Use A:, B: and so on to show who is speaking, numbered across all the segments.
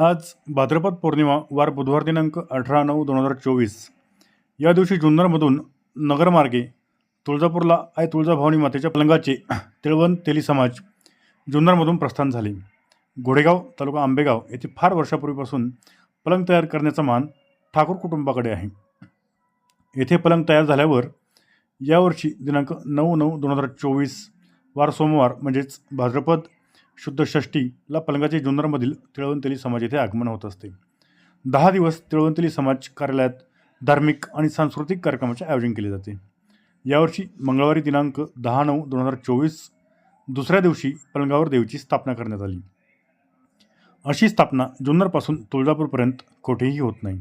A: आज भाद्रपद पौर्णिमा वार बुधवार दिनांक अठरा नऊ दोन हजार चोवीस. या दिवशी जुन्नरमधून नगरमार्गे तुळजापूरला आई तुळजाभवानी मातेच्या पलंगाचे तिळवण तेली समाज जुन्नरमधून प्रस्थान झाले. घोडेगाव तालुका आंबेगाव येथे फार वर्षापूर्वीपासून पलंग तयार करण्याचा मान ठाकूर कुटुंबाकडे आहे. येथे पलंग तयार झाल्यावर यावर्षी दिनांक नऊ नऊ दोन हजार चोवीस वार सोमवार म्हणजेच भाद्रपद शुद्ध षष्टीला पलंगाचे जुन्नरमधील तिळवंतली समाज येथे आगमन होत असते. दहा दिवस तिळवंतली समाज कार्यालयात धार्मिक आणि सांस्कृतिक कार्यक्रमाचे आयोजन केले जाते. यावर्षी मंगळवारी दिनांक दहा नऊ दोन हजार चोवीस दुसऱ्या दिवशी पलंगावर देवीची स्थापना करण्यात आली. अशी स्थापना जुन्नरपासून तुळजापूरपर्यंत कोठेही होत नाही.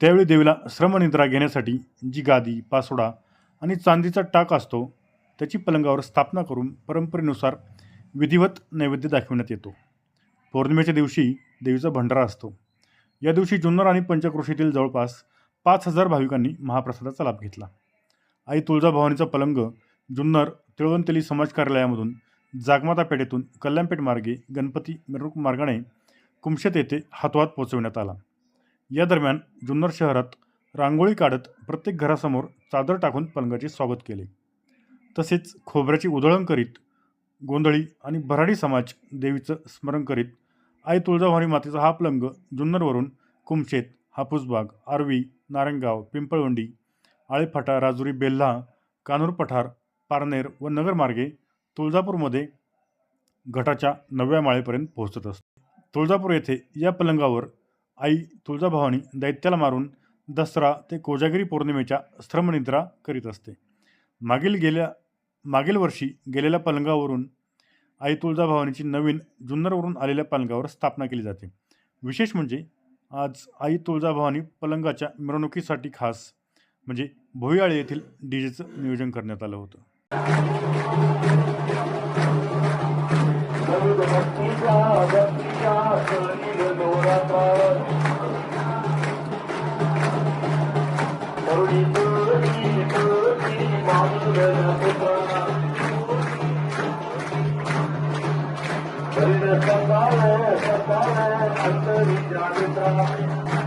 A: त्यावेळी देवीला श्रमनिद्रा घेण्यासाठी जी गादी पासोडा आणि चांदीचा टाक असतो त्याची पलंगावर स्थापना करून परंपरेनुसार विधिवत नैवेद्य दाखविण्यात येतो. पौर्णिमेच्या दिवशी देवीचा भंडारा असतो. या दिवशी जुन्नर आणि पंचक्रोशीतील जवळपास पाच हजार भाविकांनी महाप्रसादाचा लाभ घेतला. आई तुळजाभवानीचा पलंग जुन्नर तिळवंतली समाज कार्यालयामधून जागमाता पेठेतून कल्याणपेठ मार्गे गणपती मिरवणूक मार्गाने कुमशेत येथे हातोहात पोहोचविण्यात आला. या दरम्यान जुन्नर शहरात रांगोळी काढत प्रत्येक घरासमोर चादर टाकून पलंगाचे स्वागत केले. तसेच खोबऱ्याची उधळण करीत गोंधळी आणि भराडी समाज देवीचं स्मरण करीत आई तुळजाभवानी मातेचा हा पलंग जुन्नरवरून कुमशेत हापूसबाग आर्वी नारायणगाव पिंपळवंडी आळेफाटा राजुरी बेल्हा कानूर पठार पारनेर व नगरमार्गे तुळजापूरमध्ये घटाच्या नवव्या माळेपर्यंत पोहोचत असते. तुळजापूर येथे या पलंगावर आई तुळजाभवानी दैत्याला मारून दसरा ते कोजागिरी पौर्णिमेच्या श्रमनिद्रा करीत असते. मागील गेल्या मागील वर्षी गेलेल्या पलंगावरून आई तुळजाभवानीची नवीन जुन्नरवरून आलेल्या पलंगावर स्थापना केली जाते. विशेष म्हणजे आज आई तुळजाभवानी पलंगाच्या मिरवणुकीसाठी खास म्हणजे भोयाळे येथील डीजेचं नियोजन करण्यात आलं होतं.
B: अंतरी जागता